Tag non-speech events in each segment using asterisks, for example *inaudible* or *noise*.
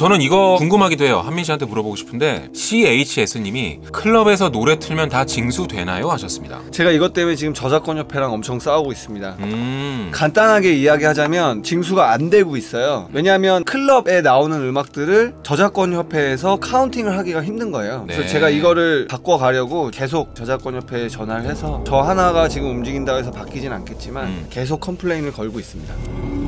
저는 이거 궁금하기도 해요. 한민 씨한테 물어보고 싶은데 CHS님이 클럽에서 노래 틀면 다 징수 되나요? 하셨습니다. 제가 이것 때문에 지금 저작권 협회랑 엄청 싸우고 있습니다. 음. 간단하게 이야기하자면 징수가 안 되고 있어요. 왜냐하면 클럽에 나오는 음악들을 저작권 협회에서 카운팅을 하기가 힘든 거예요. 그래서 네. 제가 이거를 바꿔가려고 계속 저작권 협회에 전화를 해서 저 하나가 지금 움직인다고 해서 바뀌진 않겠지만 음. 계속 컴플레인을 걸고 있습니다.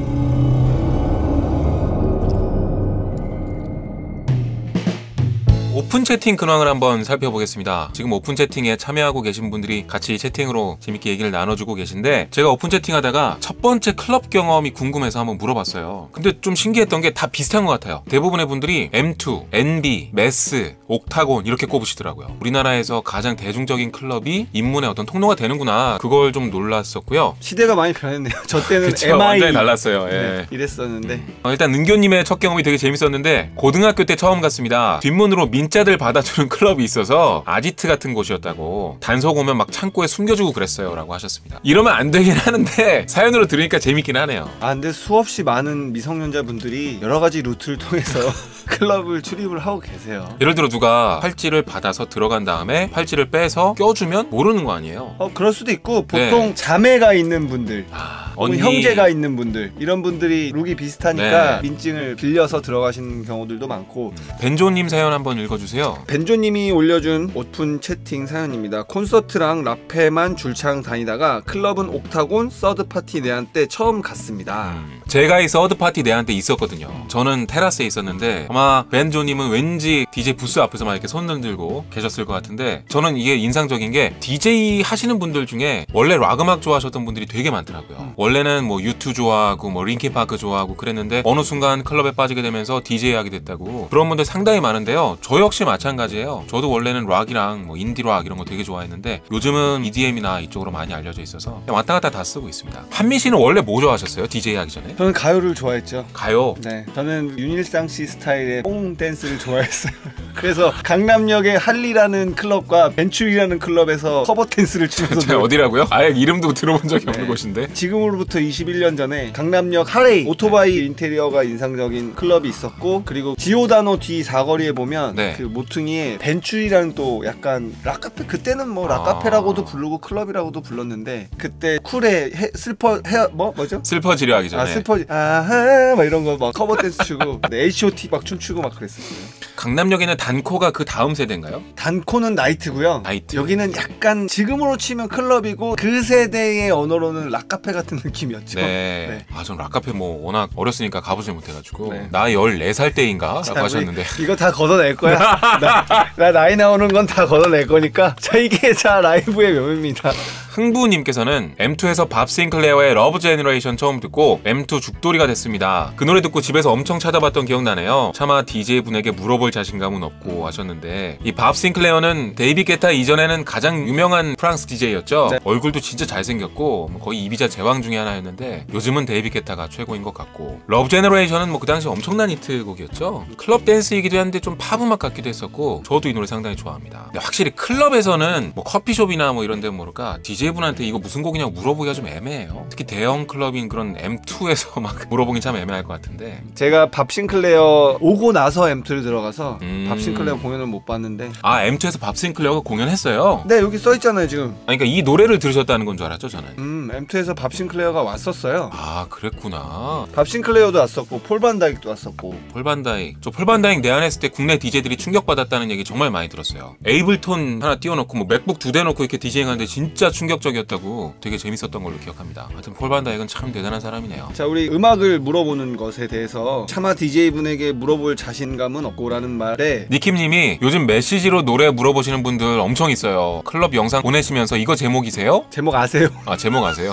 오픈 채팅 근황을 한번 살펴보겠습니다. 지금 오픈 채팅에 참여하고 계신 분들이 같이 채팅으로 재밌게 얘기를 나눠주고 계신데 제가 오픈 채팅 하다가 첫 번째 클럽 경험이 궁금해서 한번 물어봤어요. 근데 좀 신기했던 게 다 비슷한 것 같아요. 대부분의 분들이 M2, NB, 메스, 옥타곤 이렇게 꼽으시더라고요. 우리나라에서 가장 대중적인 클럽이 입문의 어떤 통로가 되는구나 그걸 좀 놀랐었고요. 시대가 많이 변했네요. 저 *laughs* 때는 그쵸, MI 완전히 달랐어요. 예. 네, 이랬었는데 어, 일단 은교님의 첫 경험이 되게 재밌었는데 고등학교 때 처음 갔습니다. 뒷문으로 민자 들 받아주는 클럽이 있어서 아지트 같은 곳이었다고 단속 오면 막 창고에 숨겨주고 그랬어요 라고 하셨습니다. 이러면 안 되긴 하는데 사연으로 들으니까 재밌긴 하네요. 아 근데 수없이 많은 미성년자분들이 여러 가지 루트를 통해서 *laughs* 클럽을 출입을 하고 계세요. 예를 들어 누가 팔찌를 받아서 들어간 다음에 팔찌를 빼서 껴주면 모르는 거 아니에요. 어 그럴 수도 있고 보통 자매가 있는 분들 아, 언니 형제가 있는 분들 이런 분들이 룩이 비슷하니까 네. 민증을 빌려서 들어가시는 경우들도 많고 벤조님 사연 한번 읽어주세요. 벤조님이 올려준 오픈 채팅 사연입니다. 콘서트랑 라페만 줄창 다니다가 클럽은 옥타곤 서드 파티 내한 때 처음 갔습니다. 음, 제가 이 서드 파티 내한테 있었거든요. 저는 테라스에 있었는데 아마 벤조님은 왠지 DJ 부스 앞에서만 이렇게 손 들고 계셨을 것 같은데 저는 이게 인상적인 게 DJ 하시는 분들 중에 원래 락 음악 좋아하셨던 분들이 되게 많더라고요. 원래는 뭐 유투 좋아하고 뭐 링킨 파크 좋아하고 그랬는데 어느 순간 클럽에 빠지게 되면서 DJ 하게 됐다고 그런 분들 상당히 많은데요. 저 역시 마찬가지예요. 저도 원래는 락이랑 뭐 인디 락 이런 거 되게 좋아했는데 요즘은 EDM이나 이쪽으로 많이 알려져 있어서 왔다 갔다 다 쓰고 있습니다. 한미 씨는 원래 뭐 좋아하셨어요? DJ 하기 전에? 저는 가요를 좋아했죠. 가요. 네, 저는 윤일상 씨 스타일의 뽕 댄스를 좋아했어요. *laughs* 그래서 강남역의 할리라는 클럽과 벤츄리라는 클럽에서 커버 댄스를 *laughs* 치면서 저 어디라고요? 아예 이름도 들어본 적이 없는 네. 곳인데. 지금으로부터 21년 전에 강남역 하레이 오토바이 인테리어가 인상적인 클럽이 있었고 그리고 지오다노 뒤 사거리에 보면 네. 그 모퉁이에 벤츄리라는 또 약간 락카페 그때는 뭐 락카페라고도 아. 부르고 클럽이라고도 불렀는데 그때 쿨에 해, 슬퍼 헤어 뭐 뭐죠? 슬퍼지려 하기 전에. 아 슬퍼지 아하 막 이런 거 막 커버 댄스 추고 *laughs* 네, H.O.T 막 춤추고 막 그랬었어요. 강남역에는 단코가 그 다음 세대인가요? 단코는 나이트고요. 나이트. 여기는 약간 지금으로 치면 클럽이고 그 세대의 언어로는 락카페 같은 느낌이었죠. 네. *laughs* 네. 아, 전 락카페 뭐 워낙 어렸으니까 가보지 못해가지고. 네. 나 14살 때인가? 라고 하셨는데. 이거 다 걷어낼 거야. *laughs* 나, 나 나이 나오는 건 다 걷어낼 거니까. 자 이게 자 라이브의 묘미입니다. 흥부님께서는 M2에서 밥 싱클레어의 러브 제너레이션 처음 듣고 M2 죽돌이가 됐습니다. 그 노래 듣고 집에서 엄청 찾아봤던 기억나네요. 차마 DJ 분에게 물어볼 자신감은 없고 하셨는데 이 밥 싱클레어는 데이비 게타 이전에는 가장 유명한 프랑스 DJ였죠. 네. 얼굴도 진짜 잘생겼고 뭐 거의 이비자 제왕 중에 하나였는데 요즘은 데이비 게타가 최고인 것 같고 러브 제너레이션은 뭐 그 당시 엄청난 히트곡이었죠. 클럽 댄스이기도 한데 좀 팝 음악 같기도 했었고 저도 이 노래 상당히 좋아합니다. 확실히 클럽에서는 뭐 커피숍이나 뭐 이런 데 모를까 DJ 분한테 이거 무슨 곡이냐고 물어보기가 좀 애매해요. 특히 대형 클럽인 그런 M2에서 *laughs* 막 물어보긴 참 애매할 것 같은데 제가 밥 싱클레어 오고 나서 M2를 들어가서 음. 밥 싱클레어 공연을 못 봤는데. 아 M2에서 밥 싱클레어가 공연했어요. 네 여기 써 있잖아요 지금. 아니, 그러니까 이 노래를 들으셨다는 건 줄 알았죠 저는. 음 M2에서 밥 싱클레어가 왔었어요. 아 그랬구나. 밥 싱클레어도 왔었고 폴 반다이크도 왔었고. 폴반다이 저 폴반다이 내한했을 때 국내 DJ들이 충격받았다는 얘기 정말 많이 들었어요 에이블톤 하나 띄워놓고 뭐 맥북 두 대 놓고 이렇게 디제잉 하는데 진짜 충격 적이었다고 되게 재밌었던 걸로 기억합니다 하여튼 폴반다이는 참 대단한 사람이네요 자 우리 음악을 물어보는 것에 대해서 차마 DJ 분에게 물어볼 자신감은 없고라는 말에 니킴님이 요즘 메시지로 노래 물어보시는 분들 엄청 있어요 클럽 영상 보내시면서 이거 제목이세요? 제목 아세요? 아 제목 아세요?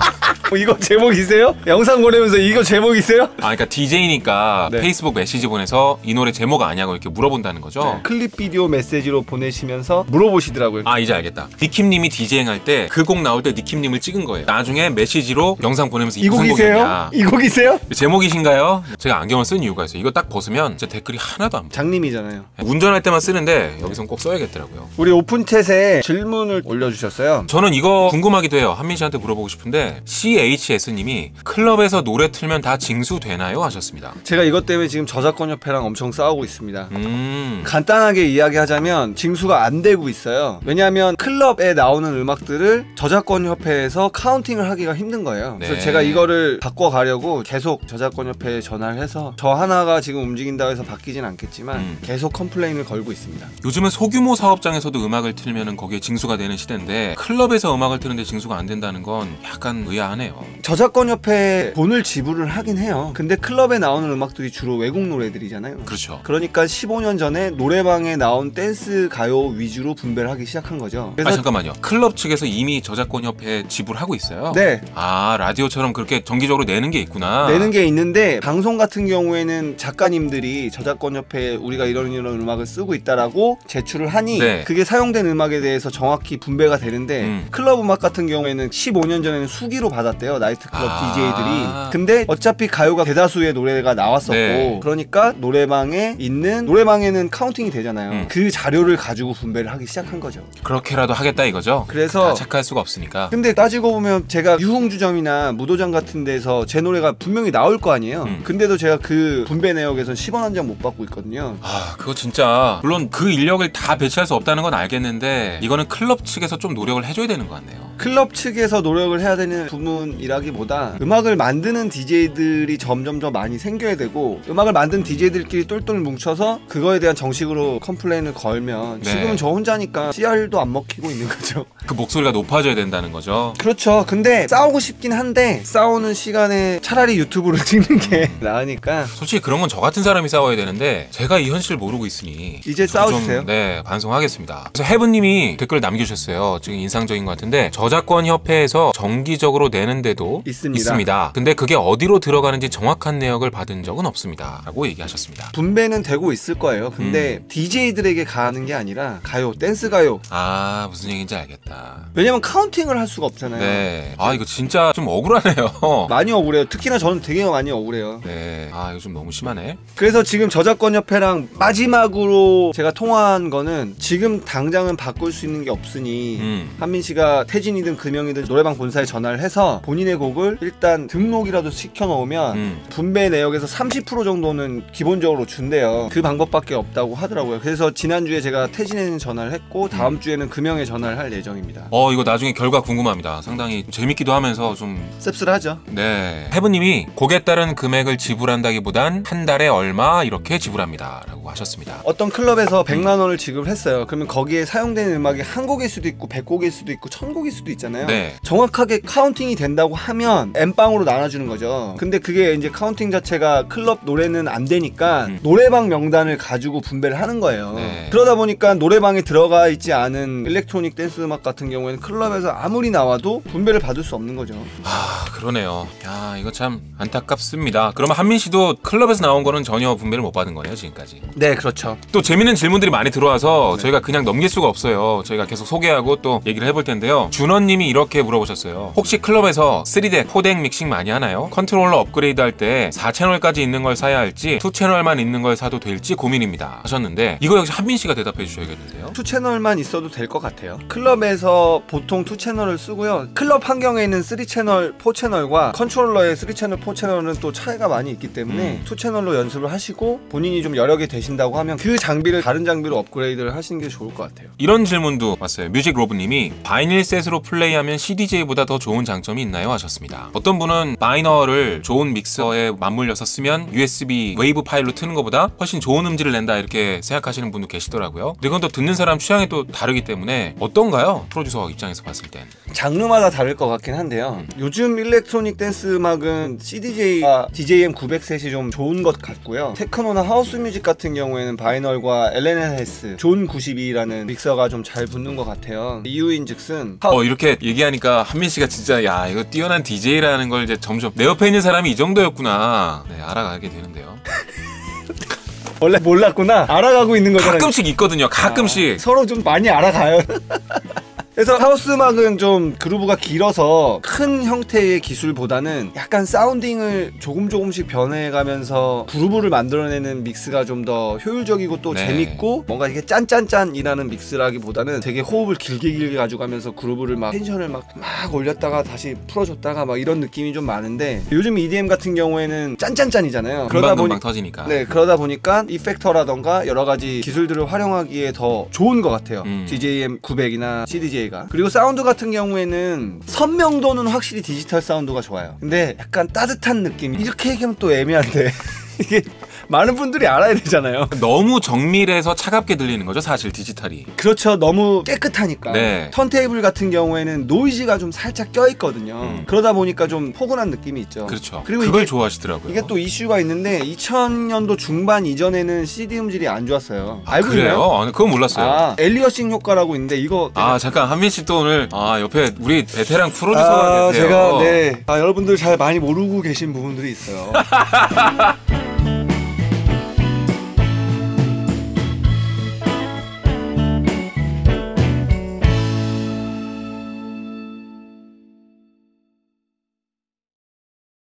어, 이거 제목이세요? 영상 보내면서 이거 제목이세요? 아 그러니까 DJ니까 네. 페이스북 메시지 보내서 이 노래 제목 아냐고 이렇게 물어본다는 거죠 클립 비디오 메시지로 보내시면서 물어보시더라고요. 아 이제 알겠다 니킴님이 디제잉 할때 그 곡 나올 때 니킴님을 찍은 거예요. 나중에 메시지로 영상 보내면서 이 곡이세요? 이 곡이세요? 제목이신가요? 제가 안경을 쓴 이유가 있어요. 이거 딱 벗으면 진짜 댓글이 하나도 안 보여. 장님이잖아요. 운전할 때만 쓰는데 여기선 꼭 써야겠더라고요. 우리 오픈챗에 질문을 올려주셨어요. 저는 이거 궁금하기도 해요. 한민 씨한테 물어보고 싶은데 CHS님이 클럽에서 노래 틀면 다 징수 되나요? 하셨습니다. 제가 이것 때문에 지금 저작권 협회랑 엄청 싸우고 있습니다. 음. 간단하게 이야기하자면 징수가 안 되고 있어요. 왜냐하면 클럽에 나오는 음악들을 저작 권 협회에서 카운팅을 하기가 힘든 거예요. 그래서 네. 제가 이거를 바꿔 가려고 계속 저작권 협회에 전화를 해서 저 하나가 지금 움직인다고 해서 바뀌진 않겠지만 음. 계속 컴플레인을 걸고 있습니다. 요즘은 소규모 사업장에서도 음악을 틀면은 거기에 징수가 되는 시대인데 클럽에서 음악을 틀는데 징수가 안 된다는 건 약간 의아하네요. 저작권 협회에 돈을 지불을 하긴 해요. 근데 클럽에 나오는 음악들이 주로 외국 노래들이잖아요. 그렇죠. 그러니까 15년 전에 노래방에 나온 댄스 가요 위주로 분배를 하기 시작한 거죠. 아 잠깐만요. 클럽 측에서 이미 저작 권 협회에 지불하고 있어요. 네 아 라디오처럼 그렇게 정기적으로 내는 게 있구나. 내는 게 있는데 방송 같은 경우에는 작가님들이 저작권 협회에 우리가 이런 이런 음악을 쓰고 있다라고 제출을 하니 네. 그게 사용된 음악에 대해서 정확히 분배가 되는데 음. 클럽 음악 같은 경우에는 15년 전에는 수기로 받았대요 나이트클럽 아. DJ들이 근데 어차피 가요가 대다수의 노래가 나왔었고 네. 그러니까 노래방에 있는 노래방에는 카운팅이 되잖아요 음. 그 자료를 가지고 분배를 하기 시작한 거죠 그렇게라도 하겠다 이거죠. 그래서 다 체크할 수가 없으니 까. 근데 따지고 보면 제가 유흥주점이나 무도장 같은 데서 제 노래가 분명히 나올 거 아니에요. 음. 근데도 제가 그 분배 내역에서 10원 한 장 못 받고 있거든요. 아, 그거 진짜 물론 그 인력을 다 배치할 수 없다는 건 알겠는데 이거는 클럽 측에서 좀 노력을 해줘야 되는 것 같네요. 클럽 측에서 노력을 해야 되는 부분이라기보다 음악을 만드는 DJ들이 점점 더 많이 생겨야 되고 음악을 만든 DJ들끼리 똘똘 뭉쳐서 그거에 대한 정식으로 컴플레인을 걸면 네. 지금은 저 혼자니까 CR도 안 먹히고 있는 거죠. 그 목소리가 높아져야 된다는 거죠. 그렇죠. 근데 싸우고 싶긴 한데 싸우는 시간에 차라리 유튜브로 *laughs* 찍는 게 나으니까 솔직히 그런 건 저 같은 사람이 싸워야 되는데 제가 이 현실을 모르고 있으니 이제. 좀, 네 반성하겠습니다. 그래서 해븐님이 댓글 남겨주셨어요. 지금 인상적인 것 같은데 저작권 협회에서 정기적으로 내는데도 있습니다. 근데 그게 어디로 들어가는지 정확한 내역을 받은 적은 없습니다.라고 얘기하셨습니다. 분배는 되고 있을 거예요. 근데 음. DJ들에게 가는 게 아니라 가요, 댄스 가요. 아 무슨 얘기인지 알겠다. 왜냐면 카운 팅을 할 수가 없잖아요. 네. 아 이거 진짜 좀 억울하네요. *laughs* 많이 억울해요. 특히나 저는 되게 많이 억울해요. 네. 아 이거 좀 너무 심하네. 그래서 지금 저작권 협회랑 마지막으로 제가 통화한 거는 지금 당장은 바꿀 수 있는 게 없으니 음. 한민 씨가 태진이든 금영이든 노래방 본사에 전화를 해서 본인의 곡을 일단 등록이라도 시켜 놓으면 음. 분배 내역에서 30% 정도는 기본적으로 준대요. 그 방법밖에 없다고 하더라고요. 그래서 지난주에 제가 태진에는 전화를 했고 다음 음. 주에는 금영에 전화를 할 예정입니다. 어 이거 나중에 결과 궁금합니다. 상당히 재밌기도 하면서 좀 씁쓸하죠. 네. 해브님이 곡에 따른 금액을 지불한다기보단 한 달에 얼마 이렇게 지불합니다 라고 하셨습니다. 어떤 클럽에서 100만 원을 지급했어요. 그러면 거기에 사용되는 음악이 한 곡일 수도 있고 100곡일 수도 있고 1000곡일 수도 있잖아요. 네. 정확하게 카운팅이 된다고 하면 엠빵으로 나눠주는 거죠. 근데 그게 이제 카운팅 자체가 클럽 노래는 안 되니까 음. 노래방 명단을 가지고 분배를 하는 거예요. 네. 그러다 보니까 노래방에 들어가 있지 않은 일렉트로닉 댄스 음악 같은 경우에는 클럽에서 아무리 나와도 분배를 받을 수 없는 거죠. 아 그러네요. 야 이거 참 안타깝습니다. 그러면 한민 씨도 클럽에서 나온 거는 전혀 분배를 못 받은 거네요 지금까지. 네, 그렇죠. 또 재밌는 질문들이 많이 들어와서 네. 저희가 그냥 넘길 수가 없어요. 저희가 계속 소개하고 또 얘기를 해볼 텐데요. 준원님이 이렇게 물어보셨어요. 혹시 클럽에서 3덱, 4덱 믹싱 많이 하나요? 컨트롤러 업그레이드 할 때 4채널까지 있는 걸 사야 할지 2채널만 있는 걸 사도 될지 고민입니다. 하셨는데 이거 역시 한민 씨가 대답해 주셔야겠는데요. 투 채널만 있어도 될 것 같아요. 클럽에서 보통 투 채널을 쓰고요. 클럽 환경에는 3 채널, 4 채널과 컨트롤러의 3 채널, 4 채널은 또 차이가 많이 있기 때문에 음. 투 채널로 연습을 하시고 본인이 좀 여러 개되 신다고 하면 그 장비를 다른 장비로 업그레이드를 하시는 게 좋을 것 같아요. 이런 질문도 왔어요. 뮤직 로브님이 바이닐 셋으로 플레이하면 CDJ보다 더 좋은 장점이 있나요? 하셨습니다. 어떤 분은 마이너를 좋은 믹서에 맞물려서 쓰면 USB 웨이브 파일로 트는 것보다 훨씬 좋은 음질을 낸다 이렇게 생각하시는 분도 계시더라고요. 근데 그건 또 듣는 사람 취향이 또 다르기 때문에 어떤가요? 프로듀서 입장에서 봤을 땐. 장르마다 다를 것 같긴 한데요. 요즘 일렉트로닉 댄스 음악은 CDJ와 DJM 900 셋이 좀 좋은 것 같고요. 테크노나 하우스 뮤직 같은 경우에는 바이널과 LNLS 존 92라는 믹서가 좀 잘 붙는 것 같아요. 이유인즉슨 어 이렇게 얘기하니까 한민 씨가 진짜 야 이거 뛰어난 DJ라는 걸 이제 점점 내 옆에 있는 사람이 이 정도였구나 네 알아가게 되는데요. *laughs* 원래 몰랐구나. 알아가고 있는 거잖아요. 가끔씩 있거든요. 가끔씩. 아, 서로 좀 많이 알아가요. *laughs* 그래서 하우스 음악은 좀 그루브가 길어서 큰 형태의 기술보다는 약간 사운딩을 조금 조금씩 변해가면서 그루브를 만들어내는 믹스가 좀 더 효율적이고 또 네. 재밌고 뭔가 이게 짠짠짠이라는 믹스라기보다는 되게 호흡을 길게 길게 가져가면서 그루브를 막 텐션을 막, 막 올렸다가 다시 풀어줬다가 막 이런 느낌이 좀 많은데 요즘 EDM 같은 경우에는 짠짠짠이잖아요. 그러다 보니 터지니까. 네 그러다 보니까 이펙터라던가 여러 가지 기술들을 활용하기에 더 좋은 것 같아요. 음. DJM 900이나 CDJ 가 그리고 사운드 같은 경우에는 선명도는 확실히 디지털 사운드가 좋아요. 근데 약간 따뜻한 느낌. 이렇게 얘기하면 또 애매한데. *laughs* 이게 많은 분들이 알아야 되잖아요. *laughs* 너무 정밀해서 차갑게 들리는 거죠, 사실 디지털이. 그렇죠. 너무 깨끗하니까. 네. 턴테이블 같은 경우에는 노이즈가 좀 살짝 껴 있거든요. 음. 그러다 보니까 좀 포근한 느낌이 있죠. 그렇죠. 그리고 그걸 이게 좋아하시더라고요. 이게 또 이슈가 있는데 2000년도 중반 이전에는 CD 음질이 안 좋았어요. 알고 그래요? 있나요? 아, 그건 몰랐어요. 아, 아, 엘리어싱 효과라고 있는데 이거 잠깐 한민 씨 또 오늘 아 옆에 우리 베테랑 프로듀서가 아, 계세요. 제가 네. 아, 여러분들 잘 많이 모르고 계신 부분들이 있어요. *laughs*